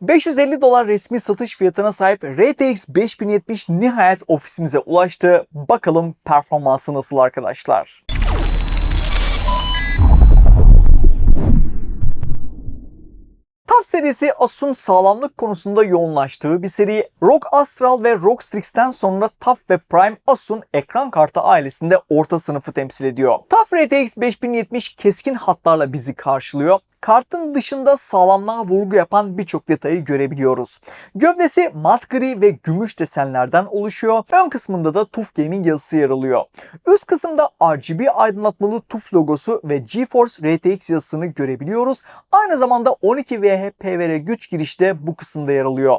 550 dolar resmi satış fiyatına sahip RTX 5070 nihayet ofisimize ulaştı. Bakalım performansı nasıl arkadaşlar. TUF serisi Asus'un sağlamlık konusunda yoğunlaştığı bir seri. ROG Astral ve ROG Strix'ten sonra TUF ve Prime Asus'un ekran kartı ailesinde orta sınıfı temsil ediyor. TUF RTX 5070 keskin hatlarla bizi karşılıyor. Kartın dışında sağlamlığa vurgu yapan birçok detayı görebiliyoruz. Gövdesi mat gri ve gümüş desenlerden oluşuyor. Ön kısmında da TUF Gaming yazısı yer alıyor. Üst kısımda RGB aydınlatmalı TUF logosu ve GeForce RTX yazısını görebiliyoruz. Aynı zamanda 12 VHPVR güç girişte bu kısımda yer alıyor.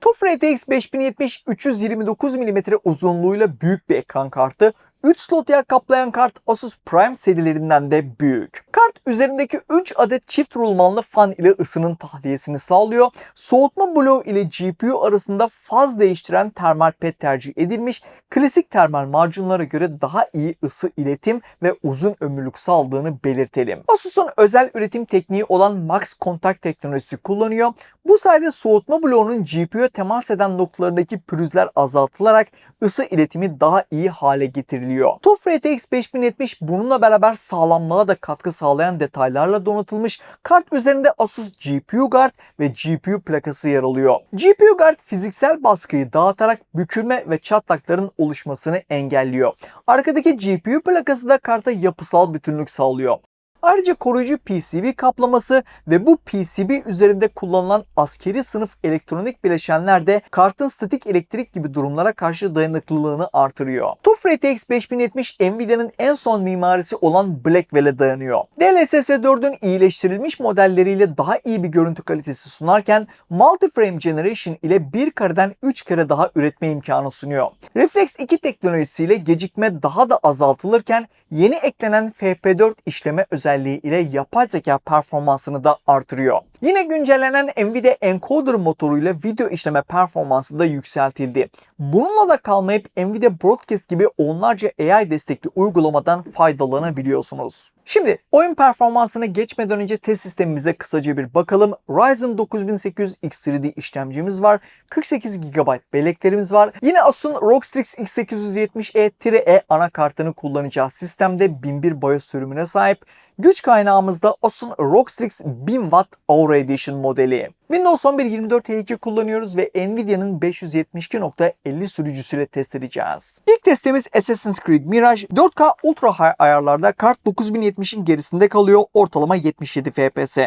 TUF RTX 5070 329 mm uzunluğuyla büyük bir ekran kartı. 3 slot yer kaplayan kart Asus Prime serilerinden de büyük. Kart üzerindeki 3 adet çift rulmanlı fan ile ısının tahliyesini sağlıyor. Soğutma bloğu ile GPU arasında faz değiştiren termal pet tercih edilmiş. Klasik termal macunlara göre daha iyi ısı iletim ve uzun ömürlük sağladığını belirtelim. Asus'un özel üretim tekniği olan Max Contact teknolojisi kullanıyor. Bu sayede soğutma bloğunun GPU'ya temas eden noktalarındaki pürüzler azaltılarak ısı iletimi daha iyi hale getiriliyor. TUF RTX 5070 bununla beraber sağlamlığa da katkı sağlayan detaylarla donatılmış. Kart üzerinde Asus GPU Guard ve GPU plakası yer alıyor. GPU Guard fiziksel baskıyı dağıtarak bükülme ve çatlakların oluşmasını engelliyor. Arkadaki GPU plakası da karta yapısal bütünlük sağlıyor. Ayrıca koruyucu PCB kaplaması ve bu PCB üzerinde kullanılan askeri sınıf elektronik bileşenler de kartın statik elektrik gibi durumlara karşı dayanıklılığını artırıyor. TUF RTX 5070 Nvidia'nın en son mimarisi olan Blackwell'e dayanıyor. DLSS 4'ün iyileştirilmiş modelleriyle daha iyi bir görüntü kalitesi sunarken Multiframe Generation ile bir kareden 3 kere daha üretme imkanı sunuyor. Reflex 2 teknolojisiyle gecikme daha da azaltılırken yeni eklenen FP4 işleme özelliği ile yapay zeka performansını da artırıyor. Yine güncellenen Nvidia Encoder motoruyla video işleme performansı da yükseltildi. Bununla da kalmayıp Nvidia Broadcast gibi onlarca AI destekli uygulamadan faydalanabiliyorsunuz. Şimdi oyun performansına geçmeden önce test sistemimize kısaca bir bakalım. Ryzen 9800 X3D işlemcimiz var. 48 GB belleklerimiz var. Yine Asus'un ROG Strix X870E-E anakartını kullanacağı sistemde 1001 BIOS sürümüne sahip. Güç kaynağımız da Asus'un ROG Strix 1000 Watt Aura Edition modeli. Windows 11 24 T2 kullanıyoruz ve Nvidia'nın 572.50 sürücüsüyle test edeceğiz. İlk testimiz Assassin's Creed Mirage 4K Ultra High ayarlarda kart 9070'in gerisinde kalıyor ortalama 77 FPS.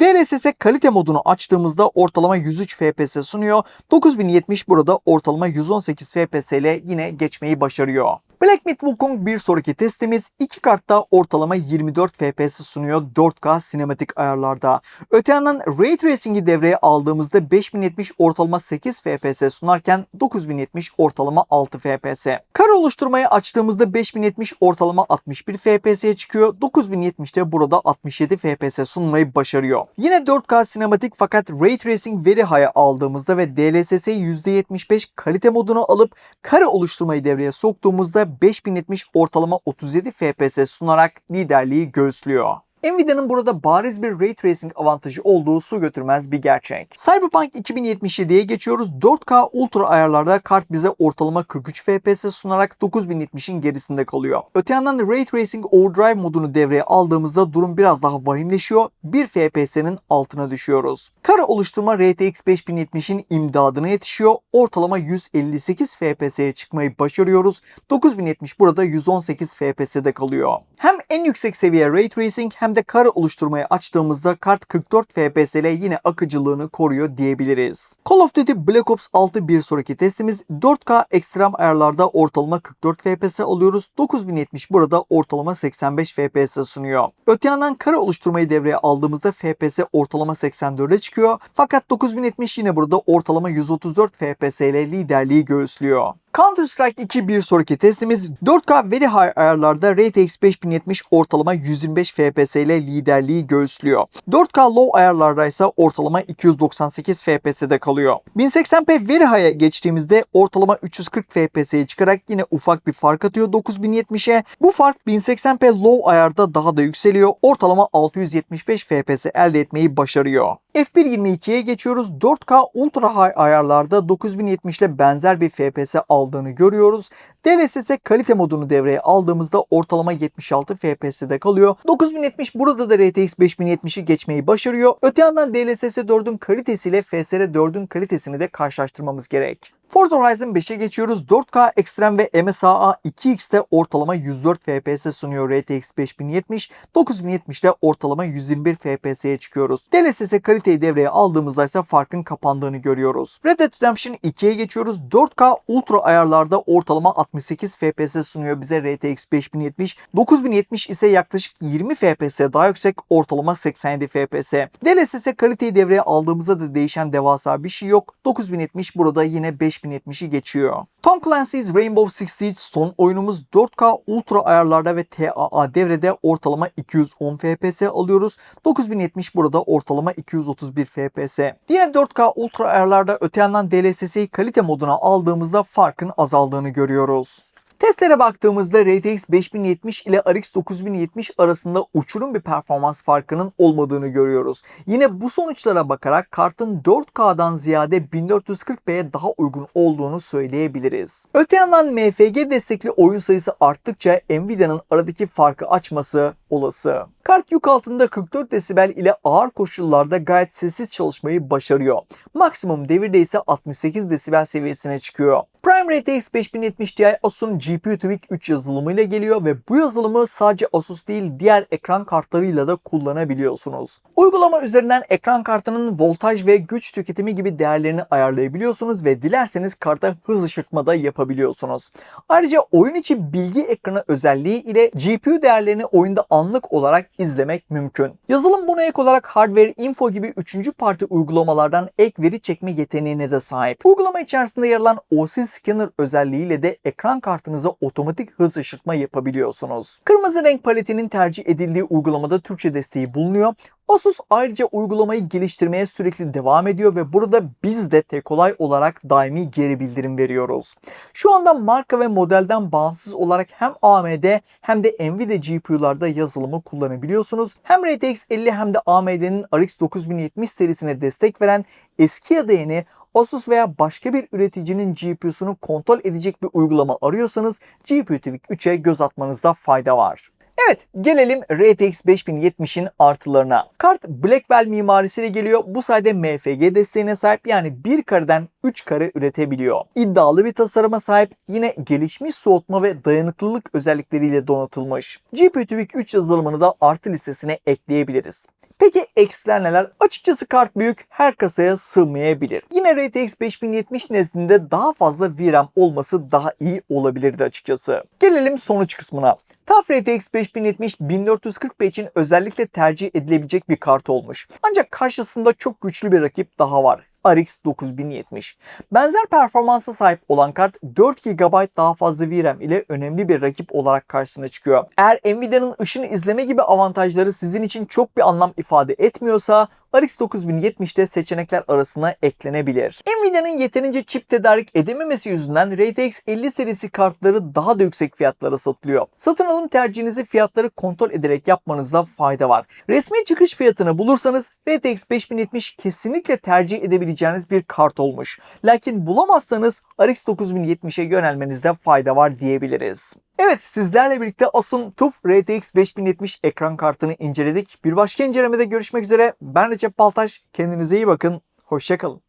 DLSS kalite modunu açtığımızda ortalama 103 FPS sunuyor. 9070 burada ortalama 118 FPS ile yine geçmeyi başarıyor. Black Myth Wukong bir sonraki testimiz iki kartta ortalama 24 FPS sunuyor 4K sinematik ayarlarda. Öte yandan Ray Tracing'i devreye aldığımızda 5070 ortalama 8 FPS sunarken 9070 ortalama 6 FPS. Kare oluşturmayı açtığımızda 5070 ortalama 61 FPS'ye çıkıyor. 9070'de burada 67 FPS sunmayı başarıyor. Yine 4K sinematik fakat Ray Tracing veri high aldığımızda ve DLSS %75 kalite modunu alıp kare oluşturmayı devreye soktuğumuzda 5070 ortalama 37 FPS sunarak liderliği göğüslüyor. Nvidia'nın burada bariz bir Ray Tracing avantajı olduğu su götürmez bir gerçek. Cyberpunk 2077'ye geçiyoruz. 4K Ultra ayarlarda kart bize ortalama 43 FPS sunarak 9070'in gerisinde kalıyor. Öte yandan Ray Tracing Overdrive modunu devreye aldığımızda durum biraz daha vahimleşiyor. 1 FPS'nin altına düşüyoruz. Kare oluşturma RTX 5070'in imdadına yetişiyor. Ortalama 158 FPS'ye çıkmayı başarıyoruz. 9070 burada 118 FPS'de kalıyor. Hem en yüksek seviye Ray Tracing hem de kare oluşturmayı açtığımızda kart 44 FPS ile yine akıcılığını koruyor diyebiliriz. Call of Duty Black Ops 6 bir sonraki testimiz 4K ekstrem ayarlarda ortalama 44 FPS alıyoruz. 9070 burada ortalama 85 FPS sunuyor. Öte yandan kare oluşturmayı devreye aldığımızda FPS ortalama 84'e çıkıyor. Fakat 9070 yine burada ortalama 134 FPS ile liderliği göğüslüyor. Counter-Strike 2 bir sonraki testimiz 4K Very High ayarlarda RTX 5070 ortalama 125 FPS ile liderliği göğüslüyor. 4K Low ayarlarda ise ortalama 298 FPS'de kalıyor. 1080p Very High'a geçtiğimizde ortalama 340 FPS'ye çıkarak yine ufak bir fark atıyor 9070'e. Bu fark 1080p Low ayarda daha da yükseliyor. Ortalama 675 FPS elde etmeyi başarıyor. F1.22'ye geçiyoruz. 4K Ultra High ayarlarda 9070 ile benzer bir FPS aldığını görüyoruz. DLSS kalite modunu devreye aldığımızda ortalama 76 FPS'de kalıyor. 9070 burada da RTX 5070'i geçmeyi başarıyor. Öte yandan DLSS 4'ün kalitesiyle FSR 4'ün kalitesini de karşılaştırmamız gerek. Forza Horizon 5'e geçiyoruz. 4K Extreme ve MSAA 2X'te ortalama 104 FPS sunuyor RTX 5070. 9070'de ortalama 121 FPS'ye çıkıyoruz. DLSS kaliteyi devreye aldığımızda ise farkın kapandığını görüyoruz. Red Dead Redemption 2'ye geçiyoruz. 4K Ultra ayarlarda ortalama 68 FPS sunuyor bize RTX 5070. 9070 ise yaklaşık 20 FPS daha yüksek ortalama 87 FPS. DLSS kaliteyi devreye aldığımızda da değişen devasa bir şey yok. 9070 burada yine 5 5070'i geçiyor. Tom Clancy's Rainbow Six Siege son oyunumuz 4K Ultra ayarlarda ve TAA devrede ortalama 210 FPS alıyoruz. 9070 burada ortalama 231 FPS. Yine 4K Ultra ayarlarda öte yandan DLSS'yi kalite moduna aldığımızda farkın azaldığını görüyoruz. Testlere baktığımızda RTX 5070 ile RX 9070 arasında uçurum bir performans farkının olmadığını görüyoruz. Yine bu sonuçlara bakarak kartın 4K'dan ziyade 1440p'ye daha uygun olduğunu söyleyebiliriz. Öte yandan MFG destekli oyun sayısı arttıkça Nvidia'nın aradaki farkı açması olası. Kart yük altında 44 desibel ile ağır koşullarda gayet sessiz çalışmayı başarıyor. Maksimum devirde ise 68 desibel seviyesine çıkıyor. Prime RTX 5070 Ti Asus'un GPU Tweak 3 yazılımıyla geliyor ve bu yazılımı sadece Asus değil diğer ekran kartlarıyla da kullanabiliyorsunuz. Uygulama üzerinden ekran kartının voltaj ve güç tüketimi gibi değerlerini ayarlayabiliyorsunuz ve dilerseniz karta hız ışıtma da yapabiliyorsunuz. Ayrıca oyun içi bilgi ekranı özelliği ile GPU değerlerini oyunda anlık olarak izlemek mümkün. Yazılım buna ek olarak Hardware Info gibi 3. parti uygulamalardan ek veri çekme yeteneğine de sahip. Uygulama içerisinde yer alan OC Scanner özelliğiyle de ekran kartınıza otomatik hız ışıtma yapabiliyorsunuz. Kırmızı renk paletinin tercih edildiği uygulamada Türkçe desteği bulunuyor. Asus ayrıca uygulamayı geliştirmeye sürekli devam ediyor ve burada biz de Tekolay olarak daimi geri bildirim veriyoruz. Şu anda marka ve modelden bağımsız olarak hem AMD hem de Nvidia GPU'larda yazılımı kullanabiliyorsunuz. Hem RTX 50 hem de AMD'nin RX 9070 serisine destek veren eski ya da yeni Asus veya başka bir üreticinin GPU'sunu kontrol edecek bir uygulama arıyorsanız GPU Tweak 3'e göz atmanızda fayda var. Evet gelelim RTX 5070'in artılarına. Kart Blackwell mimarisiyle geliyor. Bu sayede MFG desteğine sahip yani bir kareden 3 kare üretebiliyor. İddialı bir tasarıma sahip yine gelişmiş soğutma ve dayanıklılık özellikleriyle donatılmış. GPU Tweak 3 yazılımını da artı listesine ekleyebiliriz. Peki eksiler neler? Açıkçası kart büyük her kasaya sığmayabilir. Yine RTX 5070 nezdinde daha fazla VRAM olması daha iyi olabilirdi açıkçası. Gelelim sonuç kısmına. TUF RTX 5070 1440p için özellikle tercih edilebilecek bir kart olmuş. Ancak karşısında çok güçlü bir rakip daha var. RX 9070. Benzer performansa sahip olan kart 4 GB daha fazla VRAM ile önemli bir rakip olarak karşısına çıkıyor. Eğer Nvidia'nın ışın izleme gibi avantajları sizin için çok bir anlam ifade etmiyorsa RX 9070'de seçenekler arasına eklenebilir. Nvidia'nın yeterince çip tedarik edememesi yüzünden RTX 50 serisi kartları daha da yüksek fiyatlara satılıyor. Satın alım tercihinizi fiyatları kontrol ederek yapmanızda fayda var. Resmi çıkış fiyatını bulursanız RTX 5070 kesinlikle tercih edebileceğiniz bir kart olmuş. Lakin bulamazsanız RX 9070'e yönelmenizde fayda var diyebiliriz. Evet sizlerle birlikte Asus'un TUF RTX 5070 ekran kartını inceledik. Bir başka incelemede görüşmek üzere. Ben Recep Baltaş. Kendinize iyi bakın. Hoşçakalın.